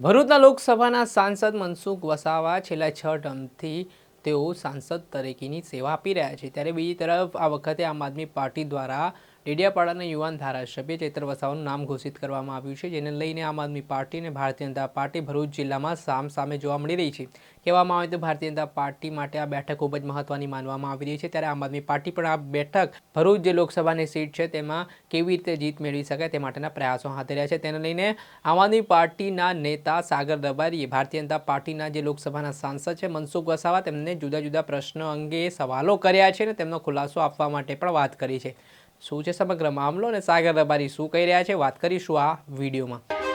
ભરૂચના લોકસભાના સાંસદ મનસુખ વસાવા છેલ્લા છ ટર્મથી તેઓ સાંસદ તરીકેની સેવા આપી રહ્યા છે. ત્યારે બીજી તરફ આ વખતે આમ આદમી પાર્ટી દ્વારા ડેડિયાપાડાના યુવાન ધારાસભ્ય ચેતર વસાવાનું નામ ઘોષિત કરવામાં આવ્યું છે, જેને લઈને આમ આદમી પાર્ટી અને ભારતીય જનતા પાર્ટી ભરૂચ જિલ્લામાં સામ સામે જોવા મળી રહી છે. કહેવામાં આવે તો ભારતીય જનતા પાર્ટી માટે આ બેઠક ખૂબ જ મહત્વની માનવામાં આવી રહી છે, ત્યારે આમ આદમી પાર્ટી પણ આ બેઠક ભરૂચ જે લોકસભાની સીટ છે તેમાં કેવી રીતે જીત મેળવી શકાય તે માટેના પ્રયાસો હાથ ધર્યા છે. તેને લઈને આમ આદમી પાર્ટીના નેતા સાગર દબારીએ ભારતીય જનતા પાર્ટીના જે લોકસભાના સાંસદ છે મનસુખ વસાવા તેમને જુદા જુદા પ્રશ્નો અંગે સવાલો કર્યા છે અને તેમનો ખુલાસો આપવા માટે પણ વાત કરી છે. શું છે સમગ્ર મામલો અને સાગર રબારી શું કહી રહ્યા છે? વાત કરીશું આ વિડીયોમાં.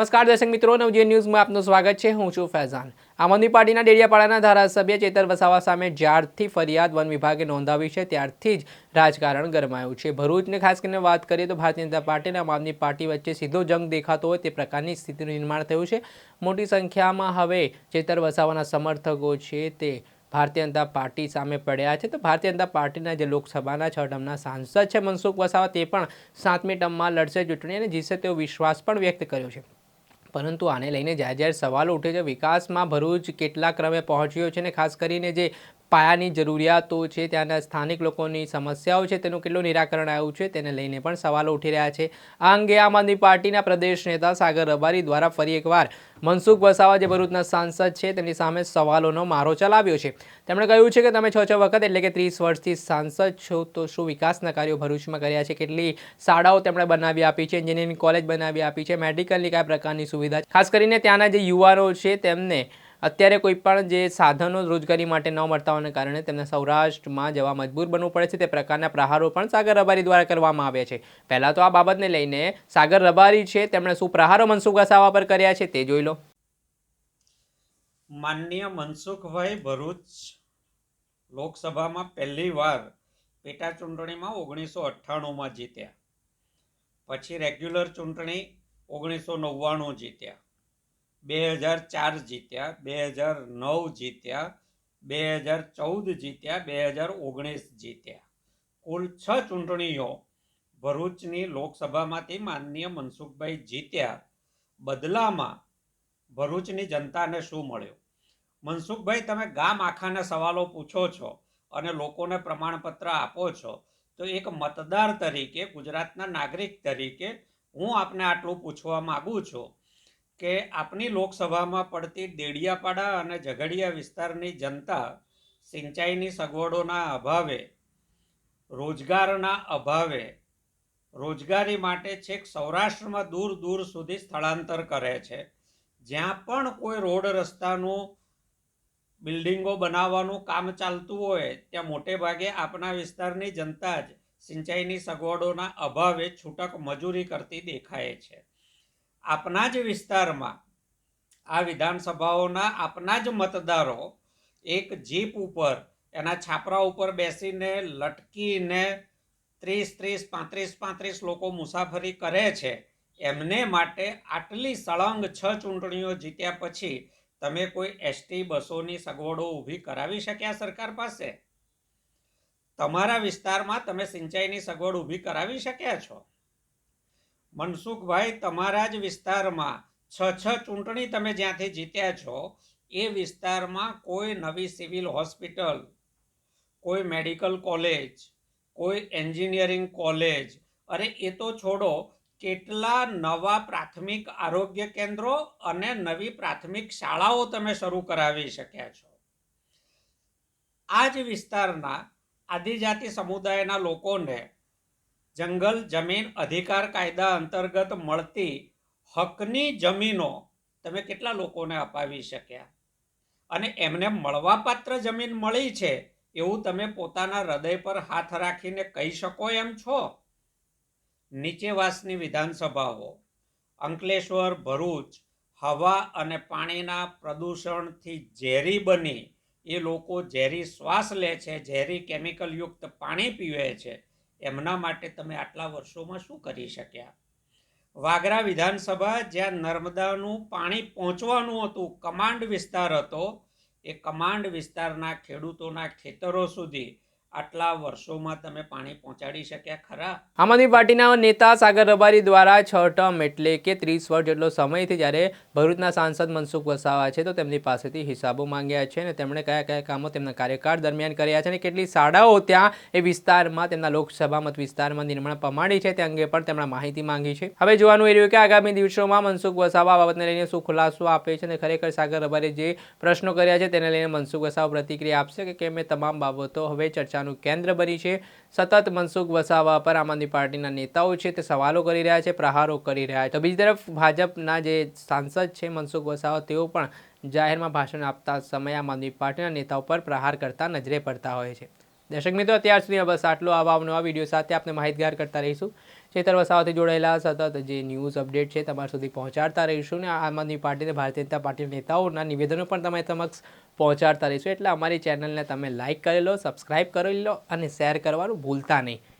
નમસ્કાર દર્શક મિત્રો, નવજીવન ન્યૂઝમાં આપનું સ્વાગત છે. હું છું ફૈઝાન. આમ આદમી પાર્ટીના ડેડિયાપાડાના ધારાસભ્ય ચેતર વસાવા સામે જ્યારથી ફરિયાદ વન વિભાગે નોંધાવી છે, ત્યારથી જ રાજકારણ ગરમાયું છે. ભરૂચને ખાસ કરીને વાત કરીએ તો ભારતીય જનતા પાર્ટી અને આમ આદમી પાર્ટી વચ્ચે સીધો જંગ દેખાતો હોય તે પ્રકારની સ્થિતિનું નિર્માણ થયું છે. મોટી સંખ્યામાં હવે ચેતર વસાવાના સમર્થકો છે તે ભારતીય જનતા પાર્ટી સામે પડ્યા છે. તો ભારતીય જનતા પાર્ટીના જે લોકસભાના છ ટર્મના સાંસદ છે મનસુખ વસાવા, તે પણ સાતમી ટર્મમાં લડશે ચૂંટણી અને જીતશે તેવો વિશ્વાસ પણ વ્યક્ત કર્યો છે. પરંતુ આને લઈને જ્યારે જ્યારે સવાલો ઉઠે છે. વિકાસમાં ભરૂચ કેટલા ક્રમે પહોંચ્યો છે ને ખાસ કરીને જે પાયાની જરૂરિયાતો છે, ત્યાંના સ્થાનિક લોકોની સમસ્યાઓ છે, તેનું કેટલું નિરાકરણ આવ્યું છે, તેને લઈને પણ સવાલો ઉઠી રહ્યા છે. આ અંગે આમ આદમી પાર્ટીના પ્રદેશ નેતા સાગર રબારી દ્વારા ફરી એકવાર મનસુખ વસાવા જે ભરૂચના સાંસદ છે, તેમની સામે સવાલોનો મારો ચલાવ્યો છે. તેમણે કહ્યું છે કે તમે છ છ વખત એટલે કે ત્રીસ વર્ષથી સાંસદ છો, તો શું વિકાસના કાર્યો ભરૂચમાં કર્યા છે? કેટલી શાળાઓ તેમણે બનાવી આપી છે, એન્જિનિયરિંગ કોલેજ બનાવી આપી છે, મેડિકલની કયા પ્રકારની સુવિધા ખાસ કરીને ત્યાંના જે યુવાનો છે, તેમને અત્યારે કોઈ પણ જે સાધનો રોજગારી માટે ન મળતા હોવાને કારણે તેમને સૌરાષ્ટ્રમાં જવા મજબૂર બનવું પડે છે. તે પ્રકારના પ્રહારો પણ સાગર રબારી દ્વારા કરવામાં આવ્યા છે. પહેલાં તો આ બાબતને લઈને સાગર રબારી છે તેમણે શું પ્રહારો મનસુખ વસાવા પર કર્યા છે તે જોઈ લો. માનનીય મનસુખભાઈ ભરૂચ લોકસભામાં પહેલી વાર પેટા ચૂંટણીમાં ઓગણીસો અઠ્ઠાણુંમાં જીત્યા. પછી રેગ્યુલર ચૂંટણી ઓગણીસો નવ્વાણું જીત્યા. બે હજાર ચાર જીત્યા, બે હજાર નવ જીત્યા, બે હજાર ચૌદ જીત્યા, બે હજાર ઓગણીસ જીત્યા. કુલ છ ચૂંટણીઓ ભરૂચની લોકસભામાંથી માનનીય મનસુખભાઈ જીત્યા. બદલામાં ભરૂચની જનતાને શું મળ્યું? મનસુખભાઈ, તમે ગામ આખાને સવાલો પૂછો છો અને લોકોને પ્રમાણપત્ર આપો છો, તો એક મતદાર તરીકે, ગુજરાતના નાગરિક તરીકે હું આપને આટલું પૂછવા માગું છું. કે આપની લોકસભામાં પડતી દેડિયાપાડા અને ઝઘડિયા વિસ્તારની જનતા સિંચાઈની સગવડોના અભાવે, રોજગારના અભાવે, રોજગારી માટે છેક સૌરાષ્ટ્રમાં દૂર દૂર સુધી સ્થળાંતર કરે છે. જ્યાં પણ કોઈ રોડ રસ્તાનું બિલ્ડિંગો બનાવવાનું કામ ચાલતું હોય, ત્યાં મોટે ભાગે આપણા વિસ્તારની જનતા જ સિંચાઈની સગવડોના અભાવે છૂટક મજૂરી કરતી દેખાય છે. આપના જ વિસ્તારમાં આ વિધાનસભાઓના આપના જ મતદારો એક જીપ ઉપર, એના છાપરા ઉપર બેસીને લટકીને ત્રીસ ત્રીસ, પાંત્રીસ પાંત્રીસ લોકો મુસાફરી કરે છે. એમને માટે આટલી સળંગ છ ચૂંટણીઓ જીત્યા પછી તમે કોઈ એસટી બસોની સગવડો ઊભી કરાવી શક્યા સરકાર પાસે? તમારા વિસ્તારમાં તમે સિંચાઈની સગવડ ઊભી કરાવી શક્યા છો? મનસુખભાઈ તમારા જ વિસ્તારમાં છ છ ચૂંટણી તમે જ્યાંથી જીત્યા છો, એ વિસ્તારમાં કોઈ નવી સિવિલ હોસ્પિટલ, કોઈ મેડિકલ કોલેજ, કોઈ એન્જિનિયરિંગ કોલેજ, અરે એ તો છોડો, કેટલા નવા પ્રાથમિક આરોગ્ય કેન્દ્રો અને નવી પ્રાથમિક શાળાઓ તમે શરૂ કરાવી શક્યા છો. આ જ વિસ્તારના આદિજાતિ સમુદાયના લોકોને જંગલ, જમીન, અધિકાર, કાયદા અંતર્ગત મળતી હકની જમીનો તમે કેટલા લોકોને અપાવી શક્યા? અને એમને મળવાપાત્ર જમીન મળી છે એવું તમે પોતાના હૃદય પર હાથ રાખીને કહી શકો એમ છો? નીચેવાસની વિધાનસભાઓ, અંકલેશ્વર, ભરૂચ, હવા અને પાણીના પ્રદૂષણથી ઝેરી બની એ લોકો ઝેરી શ્વાસ લે છે, ઝેરી કેમિકલયુક્ત પાણી પીવે છે. એમના માટે તમે આટલા વર્ષોમાં શું કરી શક્યા? વાગરા વિધાનસભા જ્યાં નર્મદાનું પાણી પહોંચવાનું હતું કમાન્ડ વિસ્તાર હતો, એ કમાન્ડ વિસ્તારના ખેડૂતોના ખેતરો સુધી આટલા વર્ષોમાં તમે પાણી પહોંચાડી શક્યા ખરા? આમ આદમી પાર્ટીના નેતા સાગર રબારી દ્વારા છ ટર્મ એટલે કે ત્રીસ વર્ષ જેટલો સમયથી જ્યારે ભરૂચના સાંસદ મનસુખ વસાવા છે, તો તેમની પાસેથી હિસાબો માંગ્યા છે અને તેમણે કયા કયા કામો તેમના કાર્યકાળ દરમિયાન કર્યા છે અને કેટલી શાળાઓ ત્યાં એ વિસ્તારમાં તેમના લોકસભા મત વિસ્તારમાં નિર્માણ પમાડી છે તે અંગે પણ તેમણે માહિતી માંગી છે. હવે જોવાનું એ રહ્યું કે આગામી દિવસોમાં મનસુખ વસાવા બાબતને લઈને શું ખુલાસો આપે છે અને ખરેખર સાગર રબારી જે પ્રશ્નો કર્યા છે તેને લઈને મનસુખ વસાવા પ્રતિક્રિયા આપશે કે કેમ તમામ બાબતો હવે ચર્ચાનું કેન્દ્ર બની છે. સતત મનસુખ વસાવા પર આમ આદમી પાર્ટીના નેતાઓ છે તે સવાલો કરી રહ્યા છે, પ્રહારો કરી રહ્યા છે. તો બીજી તરફ ભાજપના જે સાંસદ છે મનસુખ વસાવા, તેઓ પણ જાહેરમાં ભાષણ આપતા સમયે આમ આદમી પાર્ટીના નેતાઓ પર પ્રહાર કરતા નજરે પડતા હોય છે. દર્શક મિત્રો, અત્યાર સુધી બસ આટલો આવા નવા વીડિયો સાથે આપણે માહિતગાર કરતા રહીશું. ચેતર વસાવાથી જોડાયેલા સતત જે ન્યૂઝ અપડેટ છે, તમારા સુધી પહોંચાડતા રહીશું ને આમ આદમી પાર્ટીને ભારતીય જનતા પાર્ટીના નેતાઓના નિવેદનો પણ તમારી સમક્ષ પહોંચાડતા રહીશું. એટલે અમારી ચેનલને તમે લાઇક કરી લો સબસ્ક્રાઇબ કરી લો અને શેર કરવાનું ભૂલતા નહીં.